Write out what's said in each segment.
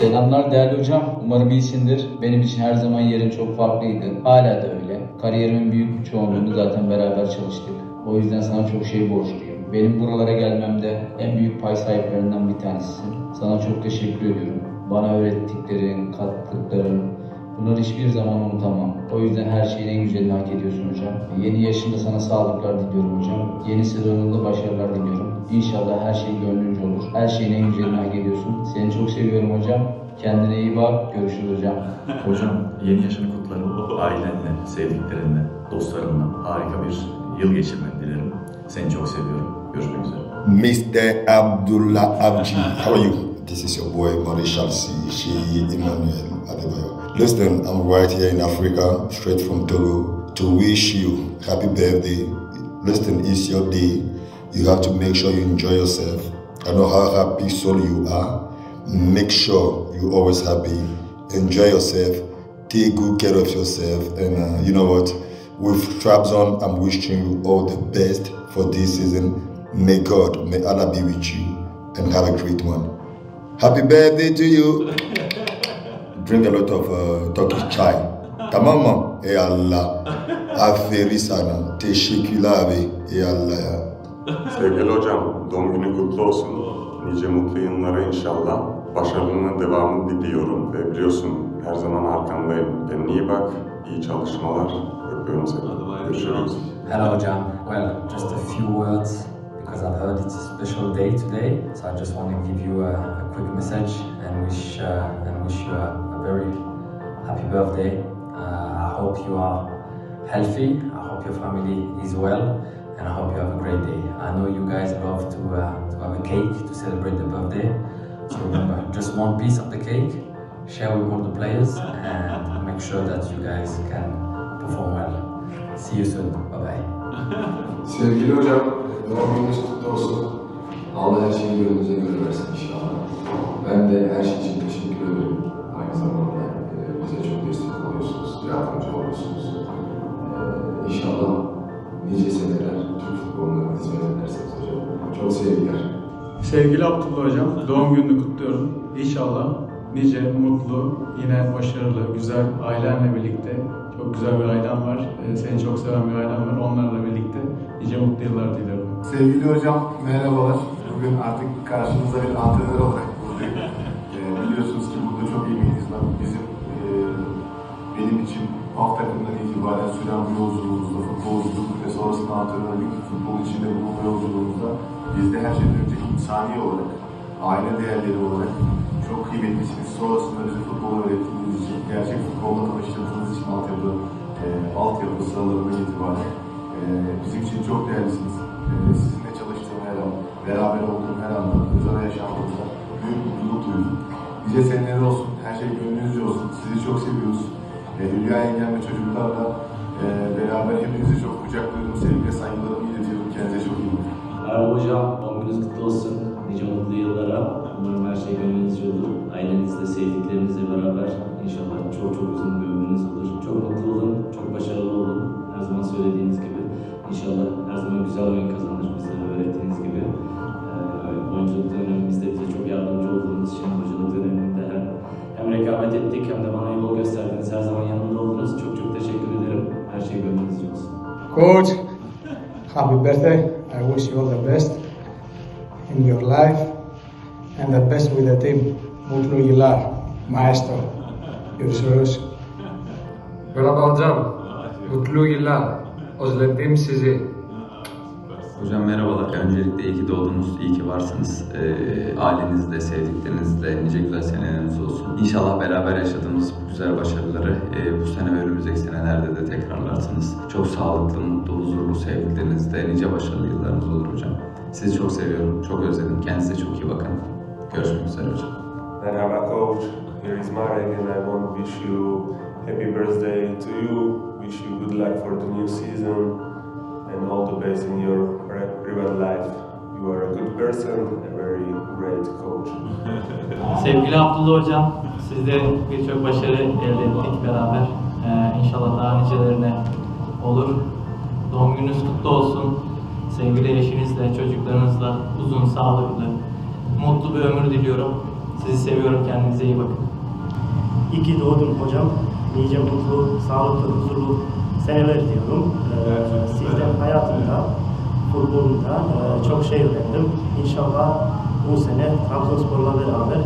Selamlar değerli hocam. Umarım iyisindir. Benim için her zaman yerin çok farklıydı. Hala da öyle. Kariyerimin büyük çoğunluğunu zaten beraber çalıştık. O yüzden sana çok şey borçluyum. Benim buralara gelmemde en büyük pay sahiplerinden bir tanesisin. Sana çok teşekkür ediyorum. Bana öğrettiklerin, kattıkların, bunları hiçbir zaman unutamam. O yüzden her şeyin en güzelini hak ediyorsun hocam. Yeni yaşında sana sağlıklar diliyorum hocam. Yeni sezonunda başarılar diliyorum. İnşallah her şey gönlünce olur. Her şeyin en güzelini hak ediyorsun. Seni çok seviyorum hocam. Kendine iyi bak. Görüşürüz hocam. Hocam yeni yaşını kutlarım. Ailenle, sevdiklerinle, dostlarınla harika bir yıl geçirmeni dilerim. Seni çok seviyorum. Görüşmek üzere. Mr. Abdullah Abji, how are you? This is your boy Marishal C. Sheyi Emmanuel Adebayo. Listen, I'm right here in Africa, straight from Togo, to wish you happy birthday. Listen, it's your day. You have to make sure you enjoy yourself. I know how happy soul you are. Make sure you're always happy. Enjoy yourself. Take good care of yourself. And uh, you know what? With Trabzon, I'm wishing you all the best for this season. May God, may Allah be with you and have a great one. Happy birthday to you. Drink a lot of uh, Turkish chai. Tamam mı? Ey Allah. Aferin sana. Teşekkürler abi. Ey Allah ya. Sevgili hocam, doğum günü kutlu olsun. Nice mutlu yıllara inşallah. Başarının devamını diliyorum ve biliyorsun her zaman arkandayım. Kendine iyi bak, iyi çalışmalar. Öpüyorum seni. Görüşürüz. Hello, John. Well, just a few words because I've heard it's a special day today. So I just want to give you a, a quick message and wish uh, and wish you a, a very happy birthday. Uh, I hope you are healthy. I hope your family is well, and I hope you have a great day. I know you guys love to uh, to have a cake to celebrate the birthday. So remember, just one piece of the cake, share with all the players, and make sure that you guys can perform well. See you soon. Bye bye. Sevgili hocam, doğum gününüz kutlu olsun. Allah her şeyi gönlünüze göre versin inşallah. Ben de her şey için teşekkür ederim. Aynı zamanda e, bize çok destek oluyorsunuz, yardımcı oluyorsunuz. E, inşallah nice seneler Türk futboluna hizmet edersiniz hocam. Çok sevgiler. Sevgili Abdullah Hocam, doğum gününü kutluyorum. İnşallah nice, mutlu, yine başarılı, güzel ailenle birlikte çok güzel bir ailen var. Ee, Seni çok seven bir ailen var. Onlarla birlikte nice mutlu yıllar diliyorum. Sevgili hocam merhabalar. Bugün artık karşınızda bir antrenör olarak buradayım. Ee, biliyorsunuz ki burada çok emeğiniz var. Bizim e, benim için alt takımdan itibaren süren bu yolculuğumuzda, futbolculuk ve sonrasında antrenörlük, futbol içinde bulunma yolculuğumuzda biz de her şeyden önce insani olarak, aile değerleri olarak çok kıymetlisiniz. Sonrasında bize futbol öğrettiğiniz için, gerçek futbolla tanıştırdığınız için altyapı, e, altyapı sıralarından itibaren e, bizim için çok değerlisiniz. Sizinle çalıştığım her an, beraber olduğum her anda, özel yaşantımda büyük mutluluk duydum. Nice seneler olsun, her şey gönlünüzce olsun. Sizi çok seviyoruz. E, Hülya yengem ve çocuklarla e, beraber hepinizi çok kucaklıyorum. Sevgi ve saygılarımı iletiyorum. Kendinize çok iyi bakın. Merhaba hocam, doğum gününüz kutlu olsun. Nice mutlu yıllara. Umarım her şey gönlünüzce olur. Ailenizle, sevdiklerinizle beraber inşallah çok çok uzun bir ömrünüz olur. Çok mutlu olun, çok başarılı olun. Her zaman söylediğiniz gibi. İnşallah her zaman güzel oyun kazanır bizlere öğrettiğiniz gibi. Ee, oyunculuk dönemimizde bize çok yardımcı olduğunuz için hocalık döneminde hem, hem rekabet ettik hem de bana yol gösterdiniz. Her zaman yanımda oldunuz. Çok çok teşekkür ederim. Her şey gönlünüzce olsun. Coach, happy birthday. I wish you all the best in your life and the best with the team. Mutlu yıllar, maestro. Görüşürüz. Merhaba hocam. Mutlu yıllar. Özledim sizi. Hocam merhabalar. Öncelikle iyi ki doğdunuz, iyi ki varsınız. Ee, ailenizle, sevdiklerinizle nice güzel seneleriniz olsun. İnşallah beraber yaşadığımız bu güzel başarıları e, bu sene ve önümüzdeki senelerde de tekrarlarsınız. Çok sağlıklı, mutlu, huzurlu, sevdiklerinizle nice başarılı yıllarınız olur hocam. Sizi çok seviyorum, çok özledim. Kendinize çok iyi bakın. Görüşmek üzere hocam. Merhaba coach, here is Marek and I want to wish you happy birthday to you. Wish you good luck for the new season and all the best in your pri- private life. You are a good person, a very great coach. Sevgili Abdullah Hocam, sizde birçok başarı elde ettik beraber. Ee, inşallah daha nicelerine olur. Doğum gününüz kutlu olsun. sevgili eşinizle, çocuklarınızla uzun, sağlıklı, mutlu bir ömür diliyorum. Sizi seviyorum. Kendinize iyi bakın. İyi ki doğdun hocam. Nice mutlu, sağlıklı, huzurlu seneler diliyorum. Ee, sizden hayatımda, futbolunda e, çok şey öğrendim. İnşallah bu sene Trabzonspor'la beraber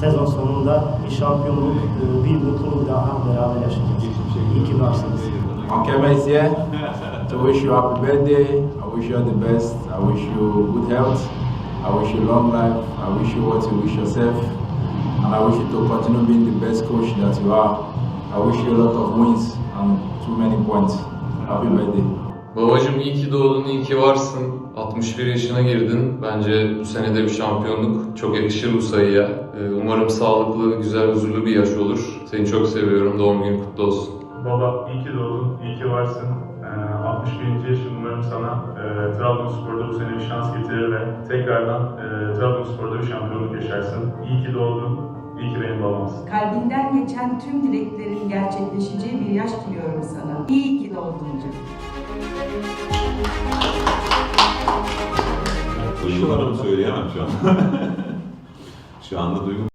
sezon sonunda bir şampiyonluk, e, bir mutluluk daha beraber yaşayacağız. İyi ki varsınız. İs here to wish you happy birthday. I wish you all the best. I wish you good health. I wish you long life. I wish you what you wish yourself. And I wish you to continue being the best coach that you are. I wish you a lot of wins and too many points. Happy birthday. Babacım iyi ki doğdun, iyi ki varsın. 61 yaşına girdin. Bence bu sene de bir şampiyonluk. Çok yakışır bu sayıya. Ee, Umarım sağlıklı, güzel, huzurlu bir yaş olur. Seni çok seviyorum. Doğum günün kutlu olsun. Baba iyi ki doğdun, iyi ki varsın. Ee, 61. yaşın umarım sana e, Trabzonspor'da bu sene bir şans getirir ve tekrardan e, Trabzonspor'da bir şampiyonluk yaşarsın. İyi ki doğdun, iyi ki benim babamsın. Kalbinden geçen tüm dileklerin gerçekleşeceği bir yaş diliyorum sana. İyi ki doğdun canım. Duygularımı söyleyemem şu an. şu anda duygu